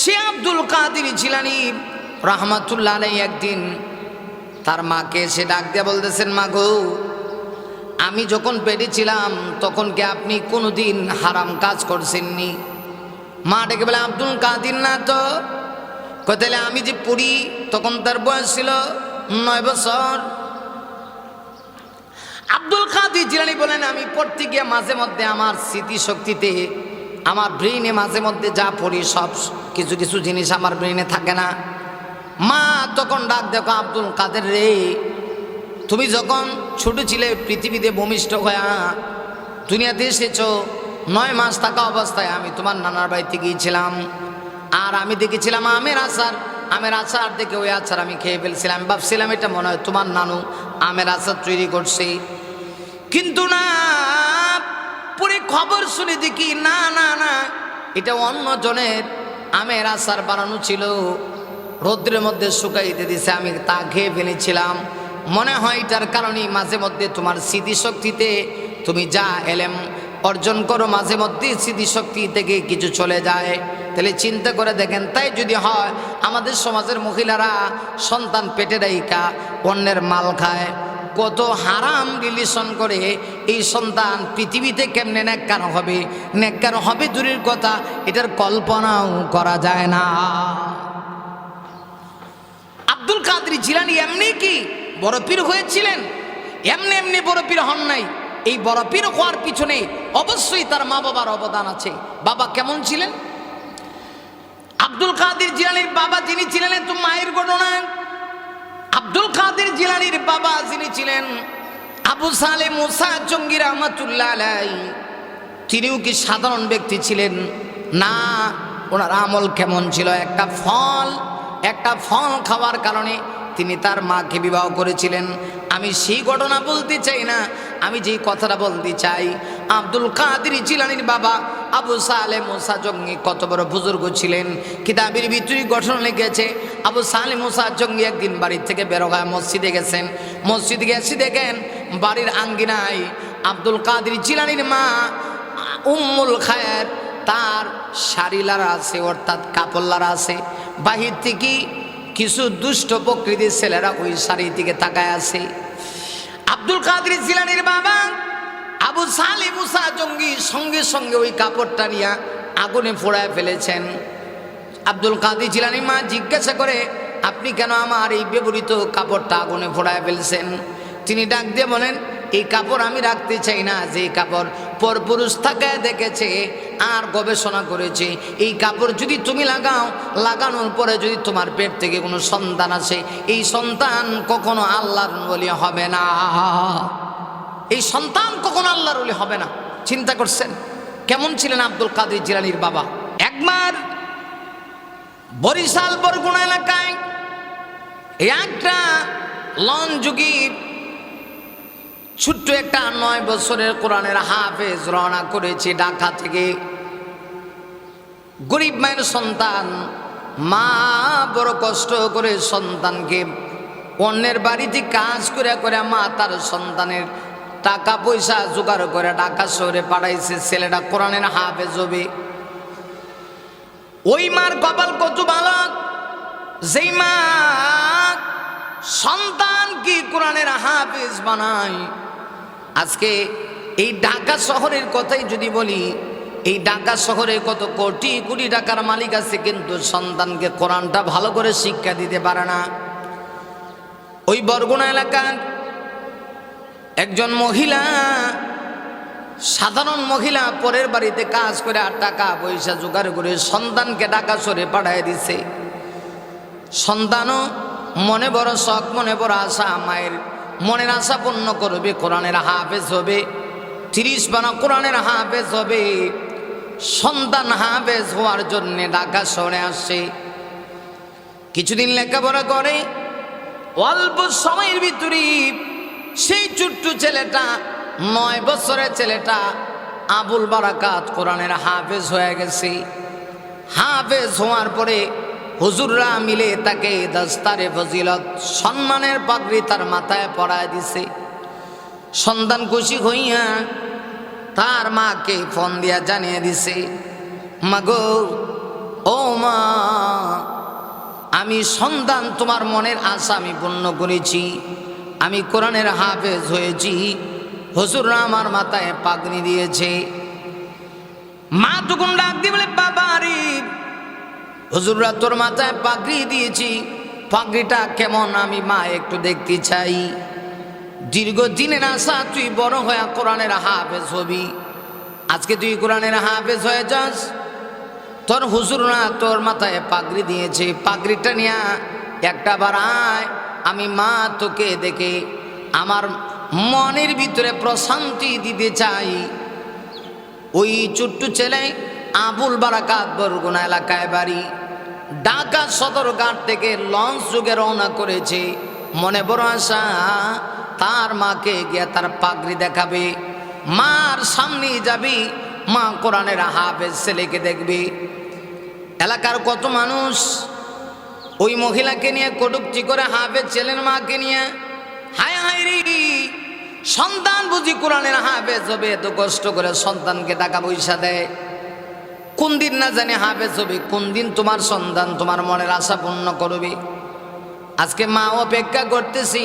সে আব্দুল কাদির জিলানি রহমাতুল্লাহ আলাই একদিন তার মাকে এসে ডাক দিয়ে বলতেছেন, মা গো, আমি যখন পেটে ছিলাম, তখন কি আপনি কোনোদিন হারাম কাজ করছেননি? মা ডেকে বলে, আব্দুল কাদির না তো? কোথায় আমি যে পড়ি তখন তার বয়স ছিল নয় বছর। আব্দুল কাদির জিলানি বলেন, আমি পড়তে গিয়ে মাঝে মধ্যে আমার স্মৃতিশক্তিতে, আমার ব্রেইনে মাঝে মধ্যে যা পড়ি সব কিছু কিছু জিনিস আমার ব্রেইনে থাকে না। মা তখন ডাক, দেখো আব্দুল কাদের রে, তুমি যখন ছোট ছিলে পৃথিবীতে ভূমিষ্ঠ হয়ে, দুনিয়াতে এসেছ, নয় মাস থাকা অবস্থায় আমি তোমার নানার বাড়িতে গিয়েছিলাম। আর আমি দেখেছিলাম আমের আচার আমের আচার দেখে ওই আচার আমি খেয়ে ফেলছিলাম। ভাবছিলাম এটা মনে হয় তোমার নানু আমের আচার তৈরি করছে। কিন্তু না, পরে খবর শুনে দেখি না না না, এটা অন্য জনের আমের আচার বানানো ছিল। রৌদ্রের মধ্যে শুকাইতে দিছে, আমি তা খেয়ে ফেলেছিলাম। মনে হয় এটার কারণেই মাঝে মধ্যে তোমার স্মৃতিশক্তিতে তুমি যা এলেম অর্জন করো, মাঝে মধ্যে স্মৃতিশক্তি থেকে কিছু চলে যায়। তাহলে চিন্তা করে দেখেন, তাই যদি হয়, আমাদের সমাজের মহিলারা সন্তান পেটে রাইকা অন্যের মাল খায়। কত হারাম রিলেশন করে এই সন্তান পৃথিবীতে কেমনে নেককার হবে? নেককার হবে দূরের কথা, এটার কল্পনাও করা যায় না। আব্দুল কাদের জিলানি এমনি কি বড় পীর হয়েছিলেন? এমনি এমনি বড় পীর হন নাই। এই বড় পীর হওয়ার পিছনে অবশ্যই তার মা বাবার অবদান আছে। বাবা কেমন ছিলেন? আব্দুল কাদের জিলানির বাবা যিনি ছিলেন তো মায়ের ঘটনা আব্দুল কাদের জিলানির বাবা যিনি ছিলেন আবু সালে মুসা জঙ্গি রহমতুল্লাহ তিনিও কি সাধারণ ব্যক্তি ছিলেন? না, ওনার আমল কেমন ছিল? একটা ফল একটা ফল খাওয়ার কারণে তিনি তার মাকে বিবাহ করেছিলেন। আমি সেই ঘটনা বলতে চাই না, আমি যেই কথাটা বলতে চাই আব্দুল কাদের জিলানির বাবা আবু সালে মোসা জঙ্গি কত বড় বুজুর্গ ছিলেন। কিতাবের ভিতরে গঠন লেগেছে আবু সালে মোসা জঙ্গি একদিন বাড়ির থেকে বেরো হয় মসজিদে গেছেন। মসজিদে গেছি দেখেন বাড়ির আঙ্গিনায় আব্দুল কাদের জিলানির মা উম্মুল খায়ের তার শাড়িলারা আছে, অর্থাৎ কাপড়লারা আছে। বাহির থেকে কিছু দুষ্ট প্রকৃতির ছেলেরা ওই শাড়ির দিকে তাকায় আছে। আব্দুল কাদের জিলানির বাবা আবু সালি মুসা জঙ্গি সঙ্গে সঙ্গে ওই কাপড়টা নিয়ে আগুনে ফোড়ায় ফেলেছেন। আব্দুল কাদি জিলানি মা জিজ্ঞাসা করে, আপনি কেন আমার এই ব্যবহৃত কাপড়টা আগুনে ফোড়ায় ফেলছেন? তিনি ডাক দিয়ে বলেন, এই কাপড় আমি রাখতে চাই না, যে কাপড় পরপুরুষ থাকায় দেখেছে আর গবেষণা করেছে। এই কাপড় যদি তুমি লাগাও, লাগানোর পরে যদি তোমার পেট থেকে কোনো সন্তান আসে, এই সন্তান কখনো আল্লাহর বলি হবে না। এই সন্তান কখনো আল্লাহর বলি হবে না। চিন্তা করছেন, কেমন ছিলেন আব্দুল কাদের জিলানির বাবা? একবার বরিশাল বরগুনা এলাকায় একটা লন যুগী ছোট্ট একটা নয় বছরের কোরআনের হাফেজ রওনা করেছে ঢাকা থেকে। গরিব মায়ের সন্তান, মা বড় কষ্ট করে সন্তানকে অন্যের বাড়িতে কাজ করে করে মা তার সন্তানের টাকা পয়সা জোগাড় করে ঢাকা শহরে পাঠাইছে ছেলেটা কোরআনের হাফেজ হবে ওই মার কপাল কত ভালো? যেই মা সন্তান কি কোরআনের হাফেজ বানায়? আজকে এই ঢাকা শহরের কথাই যদি বলি, এই ঢাকা শহরে কত কোটি কোটি টাকার মালিক আছে, কিন্তু সন্তানকে কোরআনটা ভালো করে শিক্ষা দিতে পারে না। ওই বরগুনা এলাকার একজন মহিলা, সাধারণ মহিলা, পরের বাড়িতে কাজ করে আর টাকা পয়সা জোগাড় করে সন্তানকে ঢাকা সরে পাঠায় দিছে। সন্তানও মনে বড় শখ, মনে বড় আশা, মায়ের মনের আশা পূর্ণ করবে, কোরআনের হাফেজ হবে, তিরিশ বানা কোরআনের হাফেজ হবে। সন্তান হাফেজ হওয়ার জন্যে ঢাকা শহরে আসছে। কিছুদিন লেখাপড়া করে, অল্প সময়ের ভিতরে সেই ছোট্ট ছেলেটা, নয় বছরের ছেলেটা আবুল বারাকাত কোরআনের হাফেজ হয়ে গেছে। হাফেজ হওয়ার পরে হুজুররা মিলে তাকে দস্তারে ফজিলত, সম্মানের পাগড়ি তার মাথায় পড়ায় দিছে। সন্তান খুশি হইয়া তার মাকে ফোন দিয়া জানিয়ে দিছে, মাগো, ও মা, আমি সন্তান তোমার মনের আশা আমি পূর্ণ করেছি। আমি কোরআনের হাফেজ হয়েছি। হসুররা আমার মাথায় পাগনি দিয়েছে। মা তখন ডাক দিয়ে বলে, বাবা হুজুররা তোর মাথায় পাগড়ি দিয়েছি। পাগড়িটা কেমন আমি মা একটু দেখতে চাই। দীর্ঘদিনের আশা, তুই বড় হয়ে কোরআনের হাফেজ হবি। আজকে তুই কোরআনের হাফেজ হয়ে যাস। তোর হুজুররা তোর মাথায় পাগড়ি দিয়েছে। পাগড়িটা নিয়ে একটা বার আয়। আমি মা তোকে দেখে আমার মনের ভিতরে প্রশান্তি দিতে চাই। ওই ছোট্ট ছেলে আবুল বারাকাত বরগুনা এলাকায় বাড়ি। ঢাকা সদরঘাট থেকে লঞ্চ যুগে রওনা করেছে। মনে বড় আশা, তার মাকে গিয়ে তার পাগড়ি দেখাবে। মার সামনে যাবি, মা কোরআনের হাফেজ ছেলেকে দেখবে। এলাকার কত মানুষ ওই মহিলাকে নিয়ে কটুকটি করে হাফেজ ছেলের মাকে নিয়ে। হায় হায় রে, সন্তান বুঝি কোরআনের হাফেজ হবে, এত কষ্ট করে সন্তানকে টাকা পয়সা দেয়। কোন দিন না জানি হাফেজ হবে, কোন দিন তোমার সন্তান তোমার মনের আশা পূর্ণ করবে। আজকে মা অপেক্ষা করতেছি,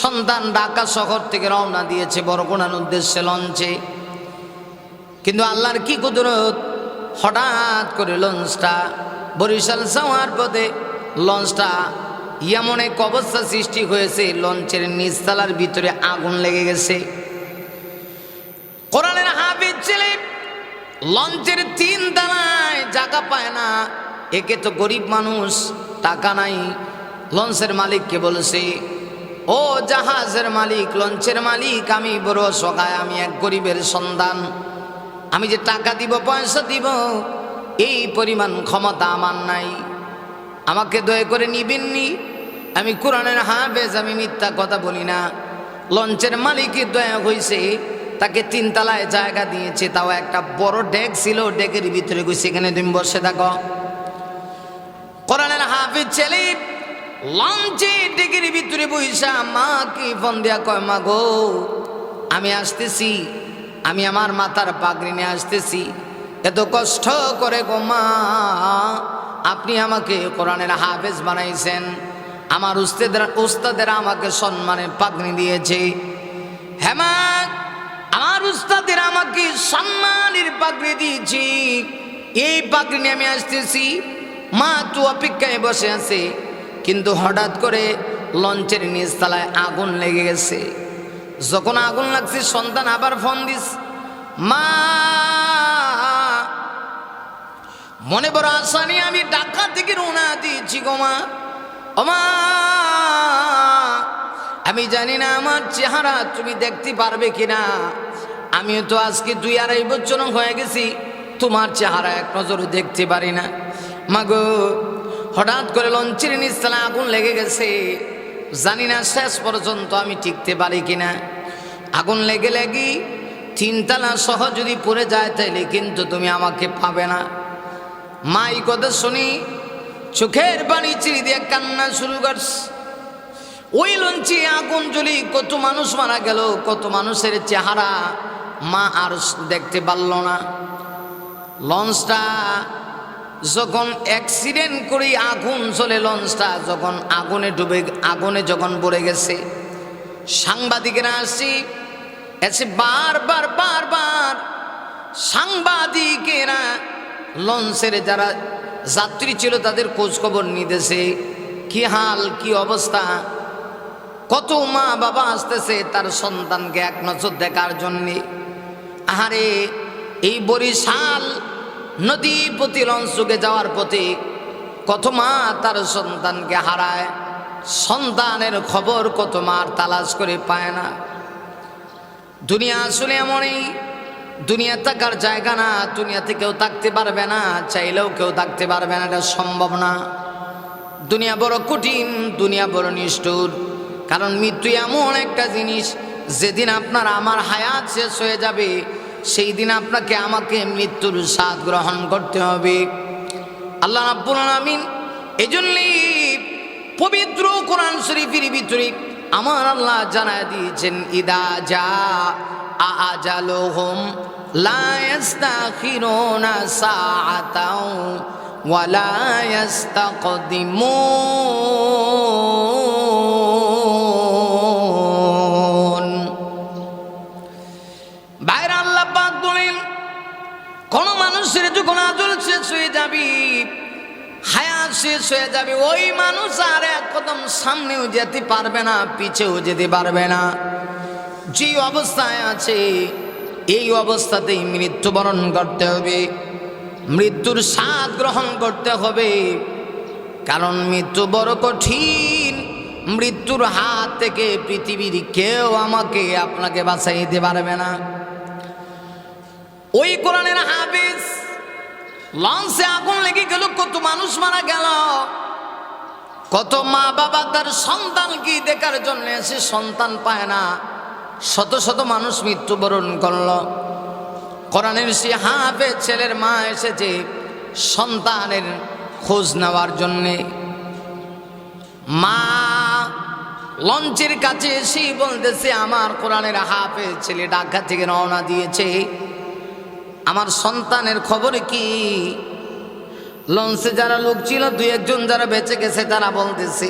সন্তান ঢাকা শহর থেকে রওনা দিয়েছে, বরগুনার উদ্দেশ্যে লঞ্চে। কিন্তু আল্লাহর কি কুদরত? হঠাৎ করে লঞ্চটা বরিশাল যাওয়ার পথে লঞ্চটা এমন এক অবস্থা সৃষ্টি হয়েছে, লঞ্চের নিচতলার ভিতরে আগুন লেগে গেছে। কোরআনের হাফিজ ছেলে, লঞ্চের তিন দানায় জায়গা পায় না। একে তো গরিব মানুষ, টাকা নাই। লঞ্চের মালিককে বলেছে, ও জাহাজের মালিক, লঞ্চের মালিক, আমি বড় সকায় আমি এক গরিবের সন্তান। আমি যে টাকা দিব, পয়সা দিব, এই পরিমাণ ক্ষমতা আমার নাই। আমাকে দয়া করে নিবেননি আমি কোরআনের হাফেজ, আমি মিথ্যা কথা বলি না। লঞ্চের মালিকের দয়া হয়েছে তাকে তিনতলায় জায়গা দিয়েছে, তাও একটা বড় ডেক ছিল ডেকের ভিতরে গেছে সেখানে তুমি বসে থাকো। কোরআনের হাফিজ ছেলে, লঞ্চে ডেকের ভিতরে বইসা, মা কি ফোন দিয়া কয়, মা গো, আমি আসতেছি, আমি আমার মাথার পাগড়ি নিয়ে আসতেছি, এত কষ্ট করে গো মা আপনি আমাকে কোরআনের হাফেজ বানাইছেন। আমার উস্তাদের উস্তাদের আমাকে সম্মানের পাগড়ি দিয়েছে। হেমা আমার উস্তাদের আমাকে সম্মানের পাগড়ি দিয়েছি। এই পাগড়ি আমি আসতেছি। মা তো অপেক্ষায় বসে আছে। কিন্তু হঠাৎ করে লঞ্চের নিচতলায় আগুন লেগে গেছে। যখন আগুন লাগছে, সন্তান আবার ফোন দিস মা মনে বড় আশা আমি ঢাকা থেকে রওনা দিয়েছি গো মা। ও মা, আমি জানি না আমার চেহারা তুমি দেখতে পারবে কিনা। আমিও তো আজকে দুই আড়াই বছর হয়ে গেছি, তোমার চেহারা এক নজরে দেখতে পারি না। মাগো হঠাৎ করে লঞ্চের নিচতলা আগুন লেগে গেছে। জানি না শেষ পর্যন্ত আমি টিকতে পারি কিনা। আগুন লেগে লেগে তিনতলা সহ যদি পড়ে যায় তাইলে কিন্তু তুমি আমাকে পাবে না। মাই কথা শুনি, চোখের পানি চিড়ি দিয়ে কান্না শুরু করছে। ওই লঞ্চে আগুন জ্বলি, কত মানুষ মারা গেল, কত মানুষের চেহারা মা আর দেখতে পারল না। লঞ্চটা যখন অ্যাক্সিডেন্ট করে আগুন চলে লঞ্চটা যখন আগুনে ডুবে, আগুনে যখন পড়ে গেছে। সাংবাদিকেরা আসছি, এসে বারবার বারবার সাংবাদিকেরা লঞ্চের যারা যাত্রী ছিল তাদের খোঁজ খবর নিতেছে। কি হাল, কি অবস্থা? কত মা বাবা আসতেছে তার সন্তানকে এক নজর দেখার জন্যে। আহারে, এই বরিশাল নদী প্রতি লঞ্চকে যাওয়ার পথে কত মা তার সন্তানকে হারায়। সন্তানের খবর কত মার তালাশ করে পায় না। দুনিয়া আসলে এমনই। দুনিয়া থাকার জায়গা না, দুনিয়াতে কেউ থাকতে পারবে না, চাইলেও কেউ থাকতে পারবে না, এটা সম্ভব না। দুনিয়া বড় কঠিন, দুনিয়া বড় নিষ্ঠুর। কারণ মৃত্যু এমন একটা জিনিস, যেদিন আপনার আমার হায়াত শেষ হয়ে যাবে, সেই দিন আপনাকে আমাকে মৃত্যুর স্বাদ গ্রহণ করতে হবে। আল্লাহ রাব্বুল আমিন এই জন্যই পবিত্র কোরআন শরীফের ভিতরে আমার আল্লাহ জানায় দিয়েছেন, ইদা যা আজালুহুম লা ইস্তাখিরুনা সাআতাও ওয়া লা ইস্তাকদিমুন বাইরে আল্লাহ পাক বলেন, কোন মানুষের যখন আজল শেষ হয়ে যাবি হায়া শেষ হয়ে যাবে, ওই মানুষ আর একদম কদম সামনেও যেতে পারবে না, পিছেও যেতে পারবে না। যে অবস্থায় আছে, এই অবস্থাতেই মৃত্যুবরণ করতে হবে। মৃত্যুর স্বাদ গ্রহণ করতে হবে। কারণ মৃত্যু বড় কঠিন। মৃত্যুর হাত থেকে পৃথিবীর কেউ আমাকে, আপনাকে বাঁচাই দিতে পারবে না। ওই কোরআনের হাফিজ, লঞ্চে আগুন লেগে গেল, কত মানুষ মারা গেল। কত মা বাবা তার সন্তান সন্তানকে দেখার জন্য সে সন্তান পায় না। শত শত মানুষ মৃত্যুবরণ করল। কোরআনের সে হাফে ছেলের মা এসেছে সন্তানের খোঁজ নেওয়ার জন্যে। মা লঞ্চের কাছে এসেই বলতেছে, আমার কোরআনের হাফে ছেলে ঢাকা থেকে রওনা দিয়েছে। আমার সন্তানের খবর কি? লঞ্চে যারা লোক ছিল দু একজন যারা বেঁচে গেছে, তারা বলতেছে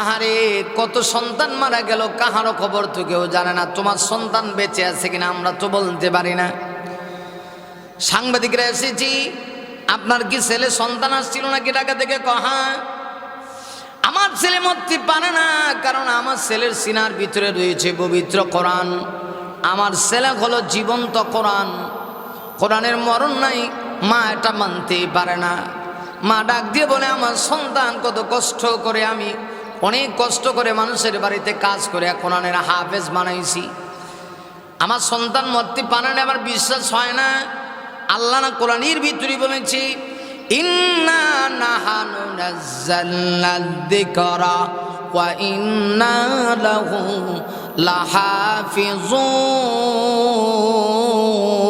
আহারে, কত সন্তান মারা গেল, কাহারও খবর তো কেউ জানে না। তোমার সন্তান বেঁচে আছে কিনা আমরা তো বলতে পারি না। সাংবাদিকরা এসেছি, আপনার কি ছেলে সন্তান আসছিল নাকি টাকা থেকে? কহা আমার ছেলে মরতে পারে না, কারণ আমার ছেলের সিনার ভিতরে রয়েছে পবিত্র কোরআন। আমার ছেলে হলো জীবন্ত কোরআন। কোরআনের মরণ নাই, মা এটা মানতেই পারে না। মা ডাক দিয়ে বলে, আমার সন্তান কত কষ্ট করে আমি অনেক কষ্ট করে মানুষের বাড়িতে কাজ করে কোরআনের হাফেজ বানাইছি। আমার সন্তান মরতে পারে না, আমার বিশ্বাস হয় না। আল্লাহ না কোরআনের ভিতরে বলেছি, ইন্না ওয়া ইন্না লাহু লাহাফিজুন।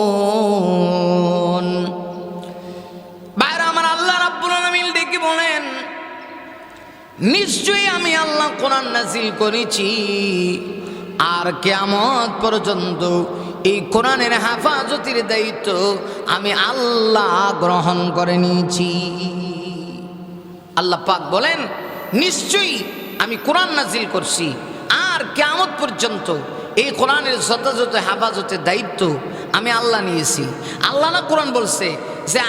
নিশ্চয়ই আমি আল্লাহ কোরআন নাজিল করেছি। আর কেয়ামত পর্যন্ত এই কোরআনের হেফাজতির দায়িত্ব আমি আল্লাহ গ্রহণ করে নিয়েছি। আল্লাহ পাক বলেন, নিশ্চয়ই আমি কোরআন নাজিল করছি। আর কেয়ামত পর্যন্ত এই কোরআনের যথাযথ হেফাজতের দায়িত্ব আমি আল্লাহ নিয়েছি। আল্লাহ না কোরআন বলছে যে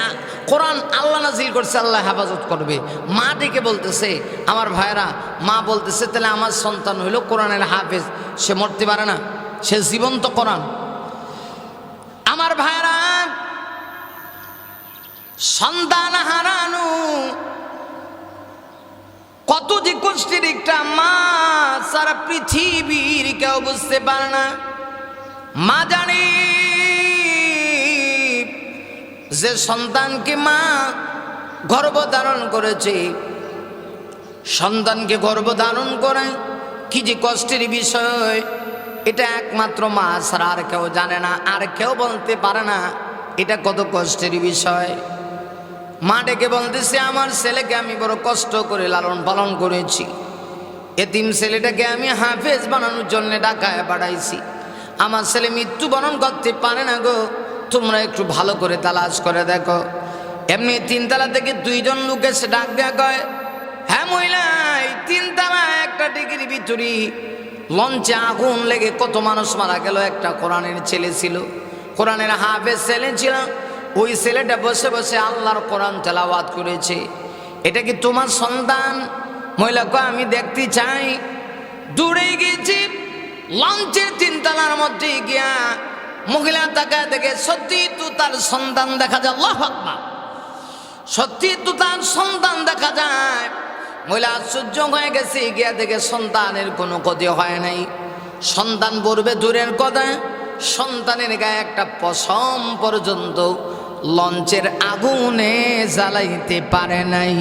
কোরআন আল্লাহ নাজিল করছে, আল্লাহ হেফাজত করবে। মা ডেকে বলতেছে, আমার ভাইরা মা বলতেছে, তাহলে আমার সন্তান হইল কোরআনের হাফেজ, সে মরতে পারে না, সে জীবন্ত কোরআন। আমার ভাইরা সন্তান হারানো, কত যে কষ্টের একটা মা, সারা পৃথিবীর কেউ বুঝতে পারে না। মা জানে যে সন্তানকে মা গর্ভধারণ করেছে, সন্তানকে গর্ভধারণ করে, কি যে কষ্টের বিষয়, এটা একমাত্র মা ছাড়া আর কেউ জানে না, আর কেউ বলতে পারে না, এটা কত কষ্টের বিষয়। মা ডেকে বলতেছে, আমার ছেলেকে আমি বড় কষ্ট করে লালন পালন করেছি। এতিম ছেলেটাকে আমি হাফেজ বানানোর জন্য ঢাকায় পাঠাইছি। আমার ছেলে মৃত্যুবরণ করতে পারে না গো তোমরা একটু ভালো করে তালাশ করে দেখো। এমনি তিনতলা থেকে দুইজন লোক এসে ডাক দেয়া কয় হ্যাঁ মহিলা এই তিনতলা একটা ডিগ্রি ভিতরি। লঞ্চে আগুন লেগে কত মানুষ মারা গেল, একটা কোরআনের ছেলে ছিল। কোরআনের হাফেজ ছেলে ছিল, ওই ছেলেটা বসে বসে আল্লাহর কোরআন তেলাওয়াত করেছে। এটা কি তোমার সন্তান? মহিলা কয়, আমি দেখতে চাই। দূরে গিয়েছি, লঞ্চের তিনতলার মধ্যে গিয়া মহিলা তাকায় দেখে, সত্যি তো তার সন্তান দেখা যায়। আল্লাহু সত্যি তো তার সন্তান দেখা যায়। মহিলা আশ্চর্য হয়ে গেছে, গিয়া দেখে সন্তানের কোনো ক্ষতি হয় নাই। সন্তান পড়বে দূরের কথা। সন্তানের গায়ে একটা পশম পর্যন্ত লঞ্চের আগুনে জ্বালাইতে পারে নাই।